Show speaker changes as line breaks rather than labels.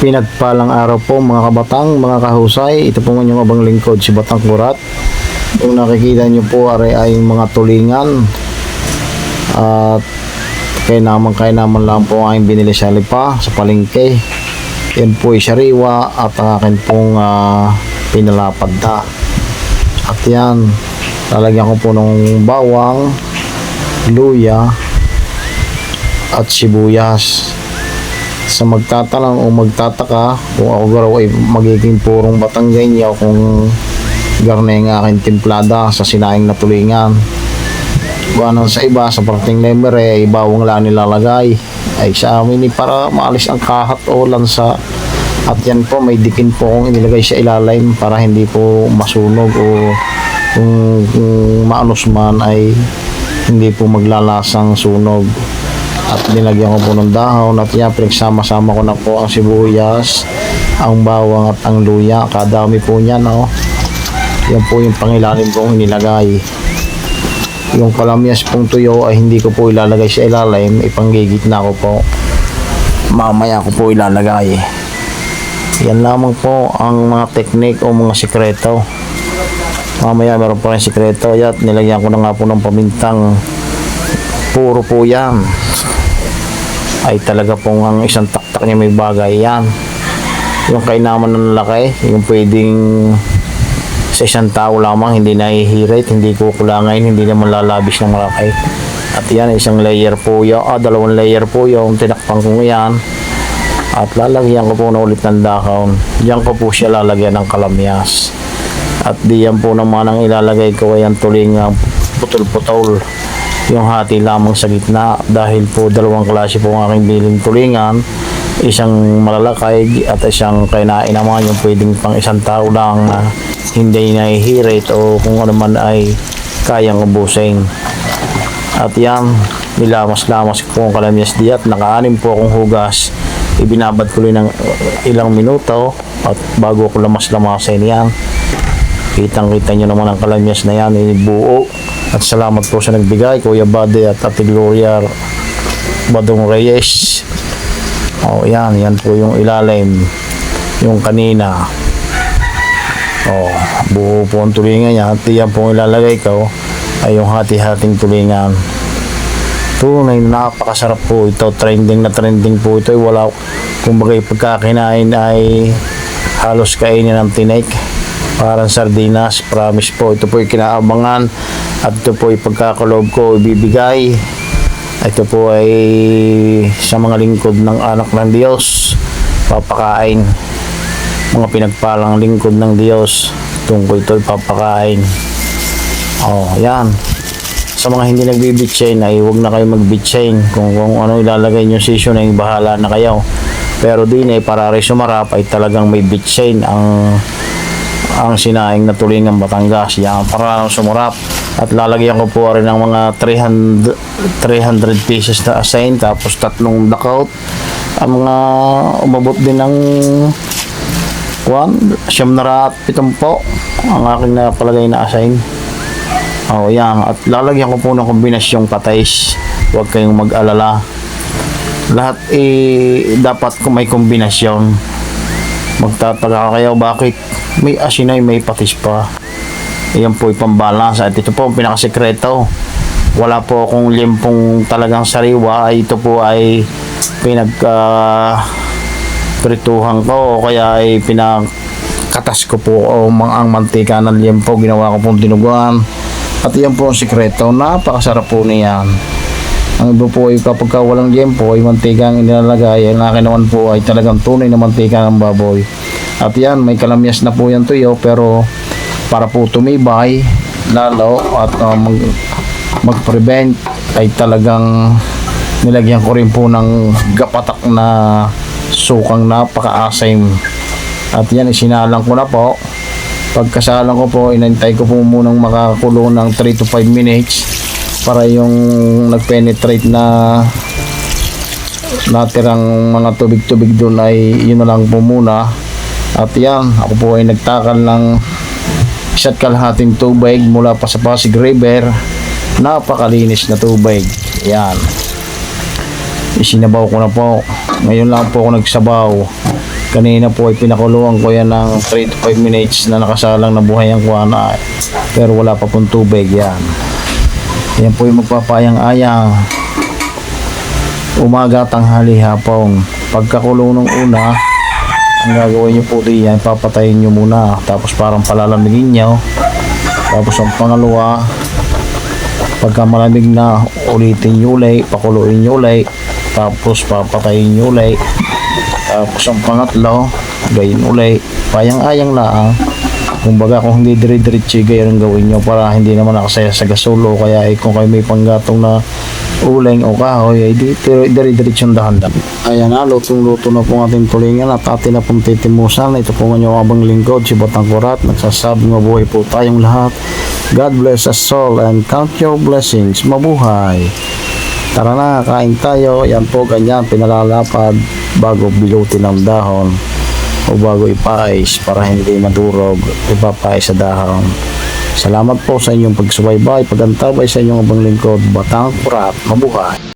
Pinagpalang araw po mga kabatang, mga kahusay. Ito po inyong abang lingkod si Batang Kurat. Kung nakikita nyo po are ay mga tulingan. At kaya naman kaya naman lang po ang binili sa lipa sa palengke. Yan po ay sariwa at ang akin pong ah, pinalapad na. At yan, lalagyan ko po ng bawang, luya, at sibuyas sa magtatanong o magtataka kung ako garaw ay magiging purong Batanggay o kung garna yung aking timplada sa sinaing na tulingan. Buwanan sa iba, sa parting number eh, ay bawang lang nilalagay. Ay sa amin eh, para maalis ang kahat o lansa. At yan po, may dikin po kung inilagay sa ilalim para hindi po masunog o kung, kung maanos man ay hindi po maglalasang sunog at nilagyan ko po ng dahon at yan pinagsama-sama ko na po ang sibuyas ang bawang at ang luya. Kadami po niyan no yan po yung pangilalim kong inilagay. Yung kalamyas pong tuyo ay hindi ko po ilalagay sa ilalim. Ipanggigit na ko po. Mamaya ko po ilalagay. Yan lamang po ang mga teknik o mga sikreto. Mamaya meron pa rin sikreto. At nilagyan ko na nga po ng pamintang. Puro po yan ay talaga pong ang isang taktak niya may bagay yan. Yung kainaman ng laki yung pwedeng sa isang tao lamang hindi nahihirit hindi kukulangain hindi naman lalabis ng malaki. At yan isang layer po yun. Ah dalawang layer po yung tinakpan ko yan at lalagyan ko po na ulit ng dahon. Diyan ko po siya lalagyan ng kalamyas. At diyan po naman ang ilalagay ko ay ang tuling ah, putol-putol yung hati lamang sa gitna dahil po dalawang klase po ang aking biling tulingan. Isang malalakay at isang kainain naman yung pwedeng pang isang tao lang na hindi nahihirit o kung ano man ay kayang ubusin. At yan nilamas-lamas ko ang kalamyas di at nakaanim po akong hugas. Ibinabad ko rin ng ilang minuto at bago ko lamas-lamasin yan. Kitang kita nyo naman ang kalamyas na yan buo at salamat po sa nagbigay Kuya Bade at Ate Gloria Badong Reyes. Oh yan yan po yung ilalim yung kanina. Oh buo po ang tulingan yan at yan po ilalagay ko ay yung hati-hating tulingan. Tunay na napakasarap po ito. Trending na trending po ito. Wala kumbaga pagkakinain ay halos kainin ng tinik parang sardinas promise po. Ito po yung kinaabangan at ito po yung pagkakaloob ko ibibigay. Ito po ay sa mga lingkod ng anak ng Diyos. Papakain. Mga pinagpalang lingkod ng Diyos. Tungkol ito papakain. Oh yan sa mga hindi nagbibitchain ay huwag na kayo magbitchain kung, kung ano ilalagay nyo season ay bahala na kayo. Pero din ay para sumarap ay talagang may bitchain ang ang sinaing na tulingan Batangas yan para sumarap at lalagyan ko po rin ng mga 300 300 pieces na asin tapos tatlong knockout ang mga umabot din ng kwan siyam na raat pitumpo ang aking napalagay na asin Oh, yan. At lalagyan ko po ng kombinasyong patais. Huwag kayong mag-alala. Lahat eh, dapat may kombinasyon. Magtataka kayo bakit may asin ay may patis pa. Yan po yung pambalance. At ito po ang pinakasekreto. Wala po akong limpong talagang sariwa. Ito po ay pinag ah, prituhan ko o kaya ay pinakatas ko po o mang ang mantika ng liempo ginawa ko pong dinuguan at yan po ang sikreto. Napakasarap po niyan. Ang iba po ay kapag ka walang liempo ay mantika ang inilalagay. Ang akin naman po ay talagang tunay na mantika ng baboy. At yan, may kalamyas na po yan tuyo pero para po tumibay lalo at uh, mag, mag-prevent ay talagang nilagyan ko rin po ng gapatak na sukang napaka-asim. At yan, isinalang ko na po pagkasalan ko po inantay ko po munang makakulo ng 3 to 5 minutes para yung nagpenetrate na natirang mga tubig-tubig doon ay yun na lang po muna. At yan ako po ay nagtakal ng isa't kalahating tubig mula pa sa Pasig River. Napakalinis na tubig. Yan. Isinabaw ko na po. Ngayon lang po ako nagsabaw. Kanina po ay pinakuluan ko yan ng 3 to 5 minutes na nakasalang na buhay ang kuwana. Pero wala pa pong tubig. Yan. Yan po yung magpapayang-ayang. Umaga, tanghali, hapon. Pagkakulong ng una, ang gagawin nyo po diyan, papatayin nyo muna. Tapos parang palalamigin nyo. Tapos ang pangalawa, pagka malamig na, ulitin nyo ulit, pakuluin nyo ulit. Tapos papatayin nyo ulit. Tapos ang pangatlo, gayin ulit. Payang-ayang lang. Kumbaga kung hindi dire-diretso gayon ang gawin nyo para hindi naman nakasaya sa gasulo kaya eh, kung kayo may panggatong na uling o kahoy ay dire- dire-diretso ang dahan Ayan na, lutong-luto na po ating tulingan at atin na pong titimusan. Ito po inyong abang lingkod, si Batang Kurat. Nagsasabi mabuhay po tayong lahat. God bless us all and count your blessings. Mabuhay! Tara na, kain tayo. Yan po, ganyan, pinalalapad bago bilutin ang dahon o bago ipais para hindi madurog, ipapais sa dahon. Salamat po sa inyong pagsubaybay, pagantabay sa inyong abang lingkod, Batang Kurat, mabuhay.